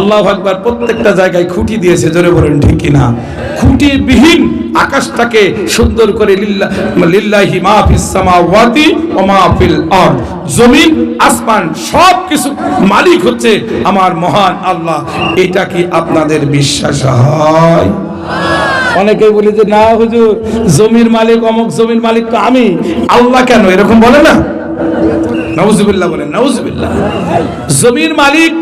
আল্লাহ আকবার প্রত্যেকটা জায়গায় খুঁটি দিয়েছে, জোরে বলেন, ঠিক কিনা? খুঁটি বিহীন আকাশটাকে সুন্দর করে লিল্লাহি মা ফিস সামাওয়াতি ওয়া মা ফিল আরদ। জমিন, আসমান সব কিছু মালিক হচ্ছে আমার মহান আল্লাহ। এটা কি আপনাদের বিশ্বাস হয়? অনেকে বলে যে, না হুজুর, জমির মালিক, অমুক জমির মালিক তো আমি। আল্লাহ কেন, এরকম বলে না? জমির মালিক,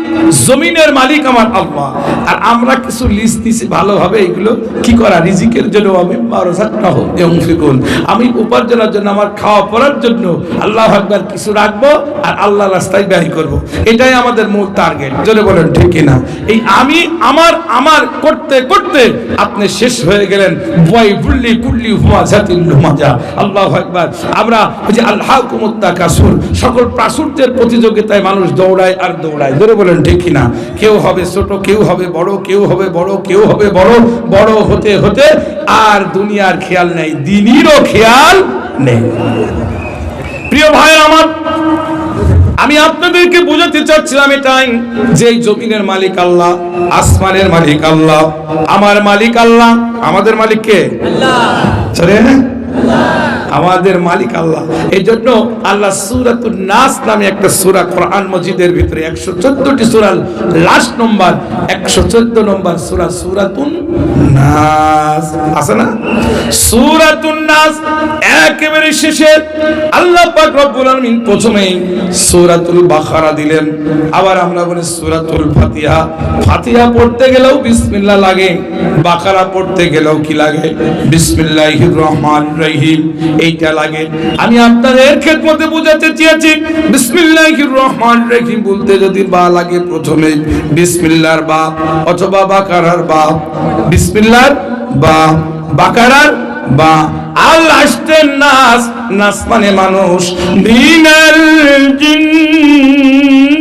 জমিনের মালিক আমার আল্লাহ। আর আমরা কিছু লিস্ট ভালোভাবে কি করা? রিজিকের জন্য আমি এবং ফিকুন আমি উপার্জনের জন্য, আমার খাওয়া পড়ার জন্য আল্লাহ একবার কিছু রাখব আর আল্লাহ রাস্তায় ব্যয় করব। এটাই আমাদের মূল টার্গেট যদি বলেন, ঠিক না এই আমি, আমার আমার করতে করতে আপনি শেষ হয়ে গেলেন। বয় বুল্লি কুল্লি হুমা আল্লাহ একবার আমরা যে আল্লাহ কুমত্তা কাসুর সকল প্রাচুর্যের প্রতিযোগিতায় মানুষ দৌড়ায় আর দৌড়ায়। ধরে বলেন ঠিক না কেউ হবে ছোট কেউ হবে বড় কেউ হবে বড় কেউ হবে বড় বড় হতে হতে আর দুনিয়ার খেয়াল নেই দিনেরও খেয়াল নেই। প্রিয় ভাই আমার আমি আপনাদেরকে বোঝাতে চাচ্ছিলাম এটাই যে জমিনের মালিক আল্লাহ আসমানের মালিক আল্লাহ আমার মালিক আল্লাহ আমাদের মালিক কে? আল্লাহ। আমাদের মালিক আল্লাহ। এই জন্য আল্লাহ সুরাতুন নাস নামে একটা সুরা কোরআন মজিদের ভিতরে একশো চোদ্দটি সূরা লাস্ট নম্বর, একশো চোদ্দ নম্বর সূরা সূরাতুন নাস। আছে না? সূরাতুন নাস একেবারে শেষে আল্লাহ পাক রব্বুল আলামিন প্রথমেই সূরাতুল বাকারা দিলেন। আবার আমরা বলি সূরাতুল ফাতিহা। ফাতিহা পড়তে গেলেও বিসমিল্লাহ লাগে বাকারা পড়তে গেলেও কি লাগে? বিসমিল্লাহির রহমানির রহিম। এইটা লাগে। আমি আপনাদের খেদমতে বোঝাতে চেয়েছি বিসমিল্লাহির রহমানির রহিম বলতে যদি বা লাগে প্রথমে বিসমিল্লাহর বা, অথবা বাকারার বা বিসমিল্লাহর বা, বাকারার বা। আল লাস্টের নাস নাস মানে মানুষ। মিনাল জিন্নাতি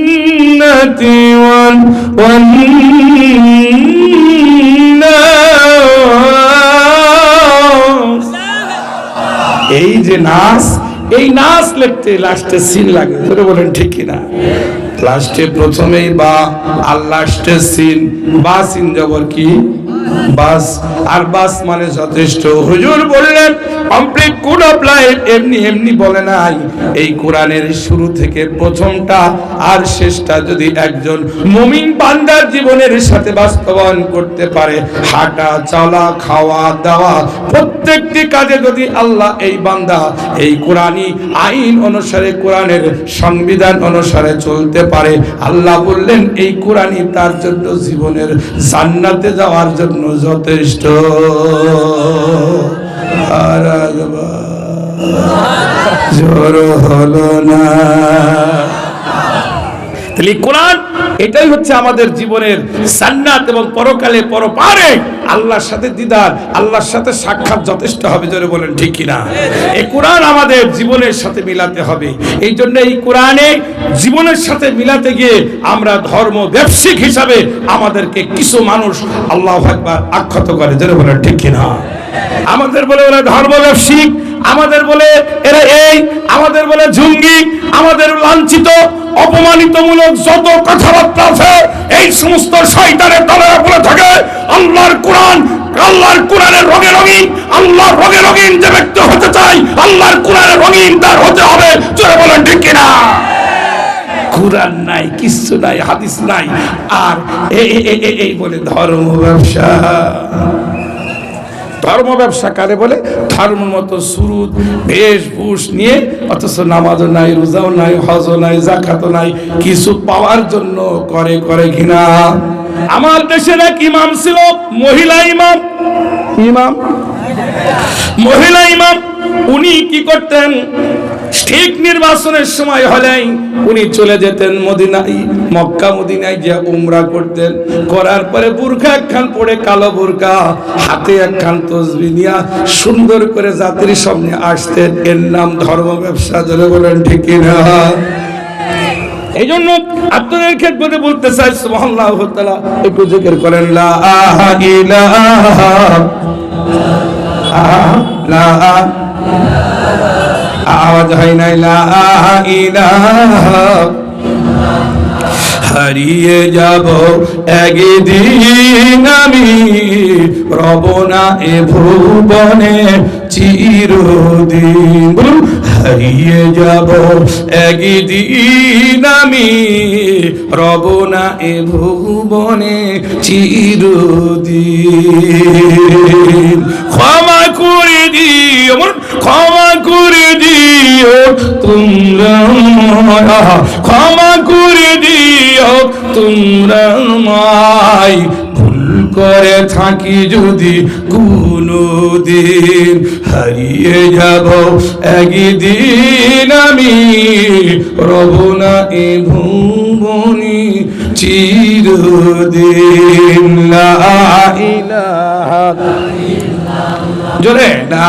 ওয়াল ওয়ান যে নাচ এই নাচ লিখতে লাস্টে সিন লাগে। ধরে বলেন, ঠিক কিনা? লাস্টে প্রথমেই বা আর লাস্টে সিন বা সিন জবর কি? বাস, আর বাস মানে যথেষ্ট। হুজুর বললেন কমপ্লিট কোড অফ লাইফ এমনি এমনি বলে নাই। এই কোরআনের শুরু থেকে প্রথমটা আর শেষটা যদি একজন মুমিন জীবনের সাথে বাস্তবায়ন করতে পারে, হাঁটা, চলা, খাওয়া, দাওয়া, প্রত্যেকটি কাজে যদি আল্লাহ এই বান্দা এই কোরআনী আইন অনুসারে, কোরআনের সংবিধান অনুসারে চলতে পারে, আল্লাহ বললেন, এই কোরআনই তার জন্য জীবনের জান্নাতে যাওয়ার জন্য যথেষ্ট। আর একবার জোর হলো না। তাহলে কোরআন, এটাই হচ্ছে আমাদের জীবনের সান্নাত এবং পরকালে পরপারে। আল্লাহর সাথে দিদার, আল্লাহর সাথে সাক্ষাৎ যথেষ্ট হবে বলেন ঠিক কিনা? এই কোরআন আমাদের জীবনের সাথে মিলাতে হবে। এই জন্য এই কোরআনে জীবনের সাথে মিলাতে গিয়ে আমরা ধর্ম ব্যবসায়িক হিসাবে আমাদেরকে কিছু মানুষ আল্লাহ একবার আখ্যাত করে, জোরে বলেন ঠিক কিনা? আমাদের বলে ওরা ধর্ম আমাদের বলে এরা এই, আমাদের বলে জঙ্গি, আমাদের লাঞ্ছিত অপমানিতমূলক যত কথাবার্তা আছে, এই সমস্ত শয়তানের দলেরা বলে থাকে, আল্লাহর কোরআন, আল্লাহর কোরআনের রঙে রঙিন, আল্লাহর রঙে রঙিন যে ব্যক্তি হতে চাই আল্লাহর কোরআনের রঙিন তার হতে হবে। চলে বলেন, ঠিক কিনা? কোরআন নাই, কিচ্ছু নাই, হাদিস নাই। আর এই বলে ধর্ম ব্যবসা। ধর্ম ব্যবসা কারে বলে? ধর্ম মতো সুরুদ বেশভূষ নিয়ে অথচ নামাজও নাই রোজাও নাই হজও নাই জাকাতও নাই কিছু পাওয়ার জন্য করে করে ঘৃণা। আমার দেশের এক ইমাম ছিল মহিলা ইমাম। ইমাম? মহিলা ইমাম উনি কি করতেন? ঠিক নির্বাচনের সময় হলেই উনি চলে যেতেন মদিনায়, মক্কা মদিনায় যে উমরা করতেন। করার পরে বুর্খা একখান পরে কালো বুর্খা, হাতে একখান তসবি নিয়া সুন্দর করে জাতির সামনে আসতেন। এর নাম ধর্ম ব্যবসা ধরে বলেন ঠিক না এই জন্য আপনাদের ক্ষেত্রে বলতে চাই, সুবহানাল্লাহ একটু করেন, লা লা আওয়াজ হয় নাই হারিয়ে যাব একদিন আমি, রব না এ ভুবনে চিরদিন। হারিয়ে যাব একদিন আমি, রব না এ ভুবনে চিরদিন। ক্ষমা করে দিও, তোমরা মাই ভুল করে থাকি যদি কোনো দিন হারিয়ে যাব একদিন আমি, রব না এ ভুবনি চিরদিন। জোরে, না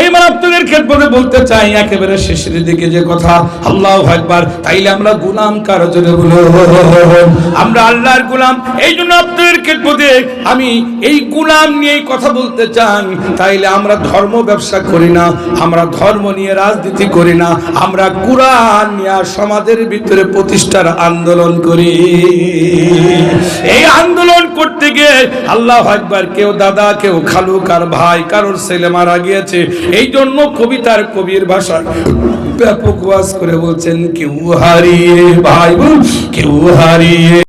এই মারাত্মকের ক্ষেত্রে বলতে চাই, একেবারে শেষের দিকে যে কথা, আল্লাহু আকবার। তাইলে আমরা গোলাম কার জন্য আমরা আল্লাহর গোলাম। এই জন্য আপনাদের ক্ষেত্রে আমি এই গোলাম নিয়ে কথা বলতে চান তাইলে আমরা ধর্ম ব্যবসা করি না, আমরা ধর্ম নিয়ে রাজনীতি করি না, আমরা কোরআন নিয়ে সমাজের ভিতরে প্রতিষ্ঠার আন্দোলন করি। এই আন্দোলন করতে গিয়ে আল্লাহ একবার কেউ দাদা, কেউ খালু, কার ভাই, কারোর ছেলে মারা গিয়েছে এই জন্য কবিতার কবির ভাষা ব্যাপক ওয়াজ করে বলছেন কেউ হারিয়ে ভাই কেউ হারিয়ে